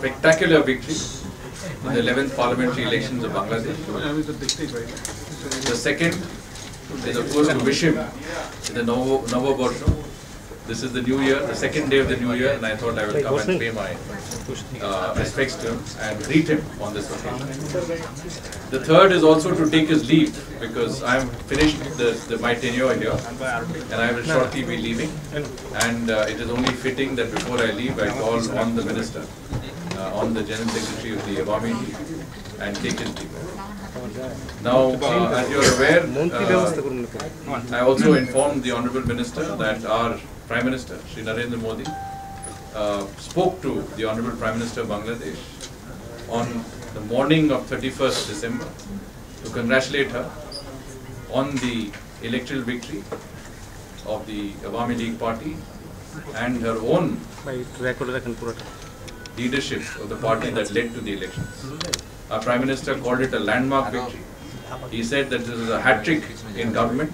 spectacular victory in the 11th parliamentary elections of Bangladesh. The second is of course to wish him in the Borno. This is the new year, the second day of the new year, and I thought I will come and pay my uh, respects to him and greet him on this occasion. The third is also to take his leave because I am finished the, the, my tenure here and I will shortly be leaving. And uh, it is only fitting that before I leave, I call on the minister, on the general secretary of the Awami League and take his leave. Now, uh, as you are aware, uh, I also informed the Honorable Minister that our Prime Minister, Shri Narendra Modi, uh, spoke to the Honorable Prime Minister of Bangladesh on the morning of 31st December to congratulate her on the electoral victory of the Awami League Party and her own leadership of the party that led to the elections. Our Prime Minister called it a landmark victory. He said that this is a hat trick in government,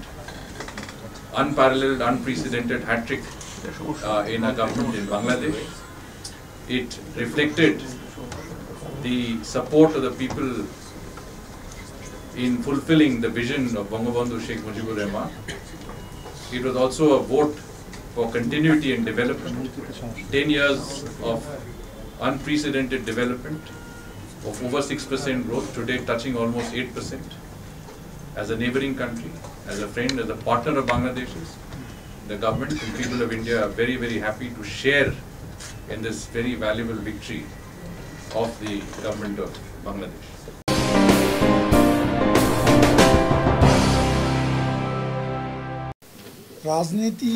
unparalleled, unprecedented hat trick uh, in a government in Bangladesh. It reflected the support of the people in fulfilling the vision of Bangabandhu Sheikh Mujibur Rahman. It was also a vote for continuity and development. 10 years of unprecedented development of over 6% growth, today touching almost 8%. As a neighboring country, as a friend, as a partner of Bangladesh's, the government and people of India are very, very happy to share in this very valuable victory of the government of Bangladesh. রাজনীতি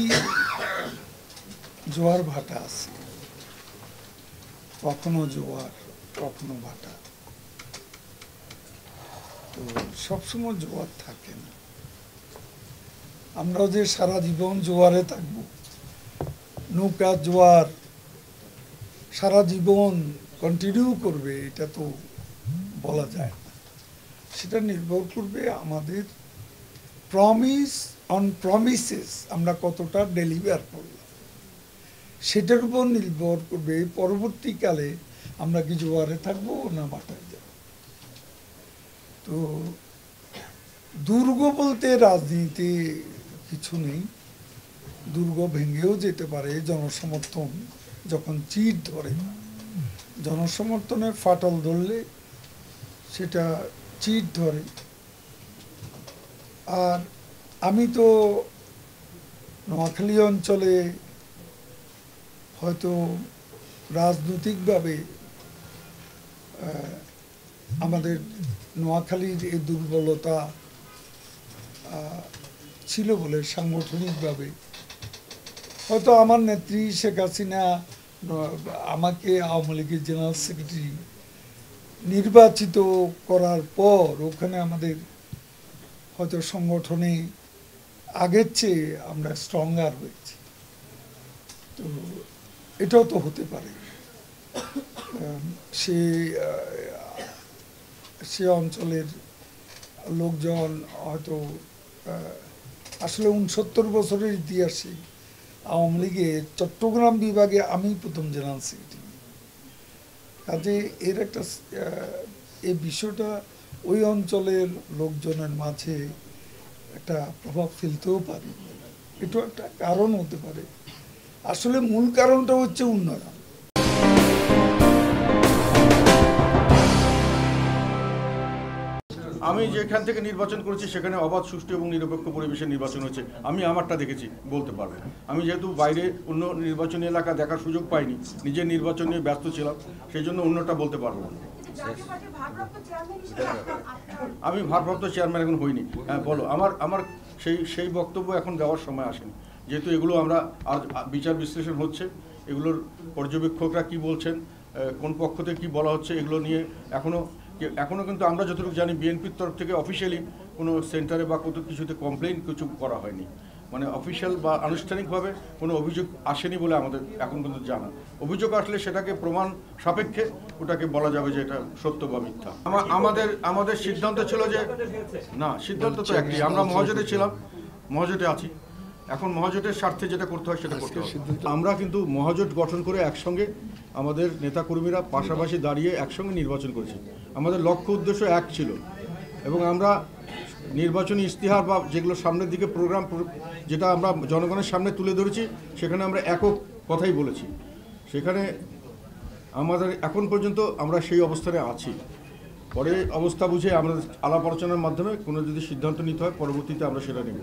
জোয়ার ভাটা আছে কখনো জোয়ার, কখনো ভাটা তো সবসময় জোয়ার থাকে না। আমরাও যে সারা জীবন জোয়ারে থাকব, নৌকা জোয়ার সারা জীবন কন্টিনিউ করবে, এটা তো বলা যায় না। সেটা নির্ভর করবে আমাদের প্রমিস অন প্রমিসেস আমরা কতটা ডেলিভার করলাম। সেটার উপর নির্ভর করবে পরবর্তীকালে আমরা কি জোয়ারে থাকব না বাটায় যাব। তো দুর্গ বলতে রাজনীতি কিছু নেই। দুর্গ ভেঙেও যেতে পারে জনসমর্থন যখন চিট ধরে। জনসমর্থনে ফাটল ধরলে সেটা চিট ধরে। আর আমি তো নোয়াখালী অঞ্চলে হয়তো রাজনৈতিকভাবে আমাদের নোয়াখালীর এই দুর্বলতা ছিল বলে সাংগঠনিকভাবে। হয়তো আমার নেত্রী শেখ হাসিনা, আমাকে আওয়ামী লীগের জেনারেল সেক্রেটারি নির্বাচিত করার পর ওখানে আমাদের হয়তো সংগঠনে আগের চেয়ে আমরা স্ট্রঙ্গার হয়েছি। তো এটাও তো হতে পারে। সে সে অঞ্চলের লোকজন হয়তো আসলে উনসত্তর বছরের ইতিহাসে আওয়ামী লীগের চট্টগ্রাম বিভাগে আমি প্রথম জেনারেল সেক্রেটারি। কাজে এর একটা এই বিষয়টা ওই অঞ্চলের লোকজনের মাঝে একটা প্রভাব ফেলতেও পারে। এটাও একটা কারণ হতে পারে। আসলে মূল কারণটা হচ্ছে উন্নয়ন। আমি যেখান থেকে নির্বাচন করেছি, সেখানে অবাধ, সুষ্ঠু এবং নিরপেক্ষ পরিবেশে নির্বাচন হয়েছে আমি আমারটা দেখেছি, বলতে পারব আমি যেহেতু বাইরে অন্য নির্বাচনী এলাকা দেখার সুযোগ পাইনি, নিজের নির্বাচন নিয়ে ব্যস্ত ছিলাম সেই জন্য অন্যটা বলতে পারব না। আমি ভারপ্রাপ্ত চেয়ারম্যান এখন হইনি। হ্যাঁ বলো, আমার আমার সেই সেই বক্তব্য এখন দেওয়ার সময় আসেনি। যেহেতু এগুলো আমরা আর বিচার বিশ্লেষণ হচ্ছে এগুলোর পর্যবেক্ষকরা কি বলছেন কোন পক্ষ থেকে কী বলা হচ্ছে এগুলো নিয়ে এখনও এখনও কিন্তু আমরা যতটুকু জানি বিএনপির তরফ থেকে অফিসিয়ালি কোনো সেন্টারে বা কত কিছুতে কমপ্লেন কিছু করা হয়নি। মানে অফিসিয়াল বা আনুষ্ঠানিকভাবে কোনো অভিযোগ আসেনি বলে আমাদের এখন পর্যন্ত জানা। অভিযোগ আসলে সেটাকে প্রমাণ সাপেক্ষে ওটাকে বলা যাবে যে এটা সত্য বা মিথ্যা। আমা- আমাদের আমাদের সিদ্ধান্ত ছিল যে না সিদ্ধান্ত তো একই আমরা মহাজোটে ছিলাম মহাজোটে আছি। এখন মহাজোটের স্বার্থে যেটা করতে হয় সেটা করতে হবে। আমরা কিন্তু মহাজোট গঠন করে একসঙ্গে আমাদের নেতাকর্মীরা পাশাপাশি দাঁড়িয়ে একসঙ্গে নির্বাচন করেছি। আমাদের লক্ষ্য উদ্দেশ্য এক ছিল এবং আমরা নির্বাচনী ইস্তিহার বা যেগুলো সামনের দিকে প্রোগ্রাম যেটা আমরা জনগণের সামনে তুলে ধরেছি সেখানে আমরা একক কথাই বলেছি। সেখানে আমাদের এখন পর্যন্ত আমরা সেই অবস্থানে আছি। পরে অবস্থা বুঝে আমরা আলাপ আলোচনার মাধ্যমে কোনো যদি সিদ্ধান্ত নিতে হয় পরবর্তীতে আমরা সেটা নেব।